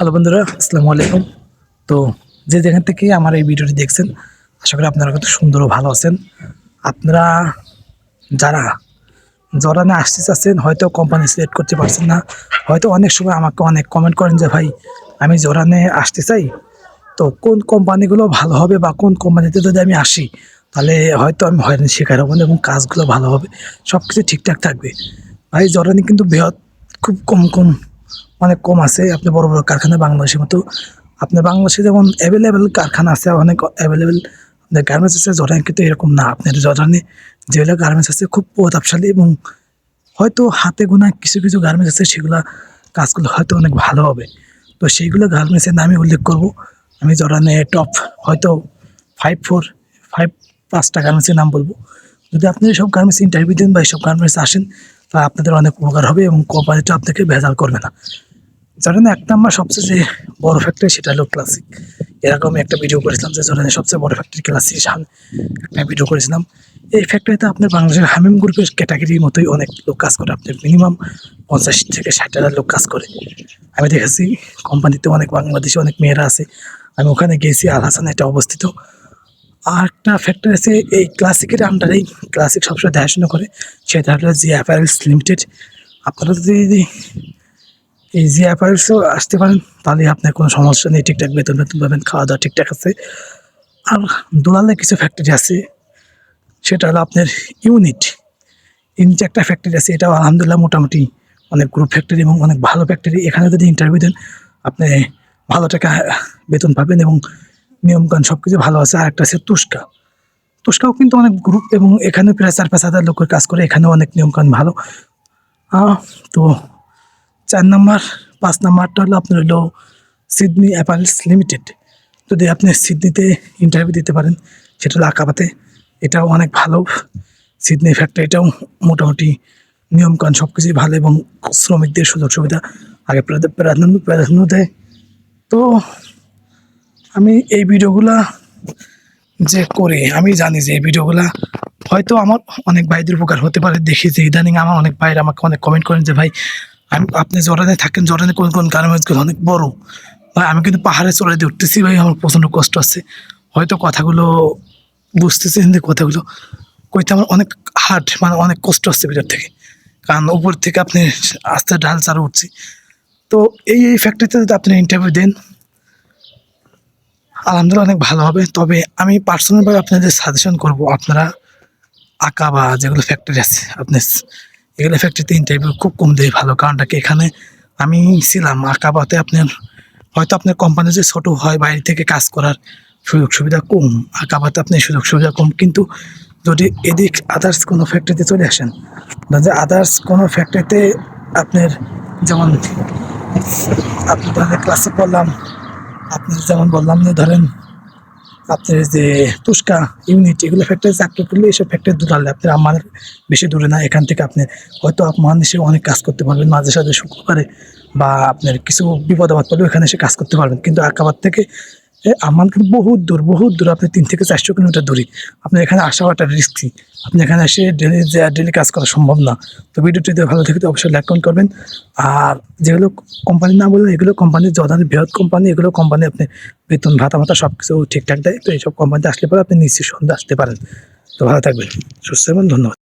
Hello বন্ধুরা, আসসালামু আলাইকুম। তো যে যেখান থেকে আমার এই ভিডিওটি দেখছেন, আশা করি আপনারা কত সুন্দর ও ভালো আছেন। আপনারা যারা জরানে আসতে চাচ্ছেন, হয়তো কোম্পানি সিলেক্ট করতে পারছেন না। হয়তো অনেক সময় আমাকে অনেক কমেন্ট করেন যে, ভাই, আমি জরানে আসতে চাই। তো কোন কোম্পানিগুলো ভালো হবে বা কোন কোম্পানিতে যদি আমি আসি, তাহলে হয়তো আমি হয়রানি শিকার হব না এবং কাজগুলো ভালো হবে। সব কিছু ঠিকঠাক থাকবে। ভাই, জরানি কিন্তু বৃহৎ, খুব কম কম অনেক কম আছে। আপনি বড় বড় কারখানা বাংলাদেশের মতো আপনার বাংলাদেশে যেমন অ্যাভেলেবেল কারখানা আছে, অনেক অ্যাভেলেবেল আপনার গার্মেন্টস আছে জরানি কিন্তু এরকম না। আপনার জরানি যেগুলো গার্মেন্টস আছে, খুব প্রতাপশালী এবং হয়তো হাতে গোনা কিছু কিছু গার্মেন্টস আছে, সেগুলো কাজগুলো হয়তো অনেক ভালো হবে। তো সেইগুলো গার্মেন্টসের নামে উল্লেখ করব। আমি জরানে টপ হয়তো ফাইভ ফোর ফাইভ পাঁচটা গার্মেন্টসের নাম বলব। যদি আপনি সব গার্মেন্টস ইন্টারভিউ দেন বা এইসব গার্মেন্টস আসেন, তাহলে আপনাদের অনেক উপকার হবে এবং কোম্পানিটা আপনাকে ভেজাল করবে না। জানেন এক নাম্বার সবচেয়ে যে বড় ফ্যাক্টরি সেটা হলো ক্লাসিক এরকম একটা ভিডিও করেছিলাম যে জনের সবচেয়ে বড় ফ্যাক্টরি ক্লাসিক সামনে একটা ভিডিও করেছিলাম। এই ফ্যাক্টরিতে আপনার বাংলাদেশের হামিম গ্রুপের ক্যাটাগরির মতোই অনেক লোক কাজ করে। আপনার মিনিমাম পঞ্চাশ থেকে ষাট হাজার লোক কাজ করে। আমি দেখেছি কোম্পানিতে অনেক বাংলাদেশি, অনেক মেয়েরা আছে। আমি ওখানে গেছি, আল হাসান এটা অবস্থিত। আর একটা ফ্যাক্টরি আছে, এই ক্লাসিকের আন্ডারেই ক্লাসিক সবসময় দেখাশোনা করে। সেটা হলো জি অ্যাপারেলস লিমিটেড আপনারা যদি এই জি অ্যাপারেলসও আসতে পারেন, তাহলে আপনার কোনো সমস্যা নেই। ঠিকঠাক বেতন বেতন পাবেন খাওয়া দাওয়া ঠিকঠাক আছে। আর দোলালে কিছু ফ্যাক্টরি আছে, সেটা হলো আপনার ইউনিট ইউনিট একটা ফ্যাক্টরি আছে, এটাও আলহামদুলিল্লাহ মোটামুটি অনেক গ্রুপ ফ্যাক্টরি এবং অনেক ভালো ফ্যাক্টরি এখানে যদি ইন্টারভিউ দেন, আপনি ভালো টাকা বেতন পাবেন এবং নিয়মকানুন সব কিছু ভালো আছে। আর একটা আছে তুস্কা। তুস্কাও কিন্তু অনেক গ্রুপ এবং এখানেও প্রায় চার পাঁচ হাজার লোকের কাজ করে, এখানেও অনেক নিয়মকানুন ভালো। তো চার নাম্বার, পাঁচ নাম্বারটা হলো আপনার হলো সিডনি অ্যাপারেলস লিমিটেড। যদি আপনি সিডনিতে ইন্টারভিউ দিতে পারেন, সেটা হলো আকাবাতে। এটাও অনেক ভালো। সিডনি ফ্যাক্টরিটাও মোটামুটি নিয়মকানুন সব কিছুই ভালো এবং শ্রমিকদের সুযোগ সুবিধা। আগে প্রাধা- প্রাধান্য প্রাধান্য দেয়। তো আমি এই ভিডিওগুলা যে করে, আমি জানি যে এই ভিডিওগুলা হয়তো আমার অনেক ভাইদের উপকার হতে পারে। দেখি যে ইদানিং আমার অনেক ভাইরা আমাকে অনেক কমেন্ট করেন যে, ভাই আমি আপনি জরানে থাকেন জরানে কোন কোন গার্মেন্টসগুলো অনেক বড়। ভাই, আমি কিন্তু পাহাড়ে চড়াই দিয়ে উঠতেছি, ভাই, আমার প্রচণ্ড কষ্ট আছে। হয়তো কথাগুলো বুঝতেছি কিন্তু কথাগুলো। কইতে আমার অনেক হার্ড মানে অনেক কষ্ট আসছে ভিতর থেকে। কারণ উপর থেকে আপনি আস্তে ডাল চারা উঠছি। তো এই এই ফ্যাক্টরিতে যদি আপনি ইন্টারভিউ দেন, আলহামদুলিল্লাহ অনেক ভালো হবে। তবে আমি পার্সোনালভাবে আপনাদের সাজেশন করব, আপনারা আঁকা বা যেগুলো ফ্যাক্টরি আছে, আপনি এগুলো ফ্যাক্টরিতে ইন্টারভিউ খুব কম দেয় ভালো, কারণটা কি? এখানে আমি ছিলাম আঁকাবাতে আপনার, হয়তো আপনার কোম্পানি যে ছোটো হয়, বাইরে থেকে কাজ করার সুযোগ সুবিধা কম, আঁকাবাতে আপনি সুযোগ সুবিধা কম, কিন্তু যদি এদিক আদার্স কোনো ফ্যাক্টরিতে চলে আসেন যে আদার্স কোনো ফ্যাক্টরিতে আপনার যেমন, আপনি ধরেন ক্লাসে পড়লাম আপনি যেমন বললাম যে ধরেন আপনার যে তুষকা ইউনিট এগুলো ফ্যাক্টরি চাকরি করলে এইসব ফ্যাক্টরি দূরালে আপনার আমার বেশি দূরে না, এখান থেকে আপনি হয়তো আপনার এসে অনেক কাজ করতে পারবেন, মাঝে সাঝে শুক্রবারে বা আপনার কিছু বিপদ আপদ পড়লে ওখানে এসে কাজ করতে পারবেন। কিন্তু আকাবাদ থেকে আমার কিন্তু বহুত দূর বহুত দূর, আপনি তিন থেকে চারশো কিলোমিটার দূরে। আপনার এখানে আসা হওয়াটা রিস্কি আপনি এখানে এসে ডেলি ডেলি কাজ করা সম্ভব না। তো ভিডিওটি যদি ভালো থেকে, তো অবশ্যই লাইক কমেন্ট করবেন। আর যেগুলো কোম্পানি না বললেন, এগুলো কোম্পানির জদানি বৃহৎ কোম্পানি এগুলো কোম্পানি আপনি বেতন, ভাতা মাতা সব কিছু ঠিকঠাক দেয়। তো এইসব কোম্পানিতে আসলে পরে আপনি নিশ্চিত সন্ধ্যে আসতে পারেন। তো ভালো থাকবেন। সুস্থ থাকবেন, ধন্যবাদ।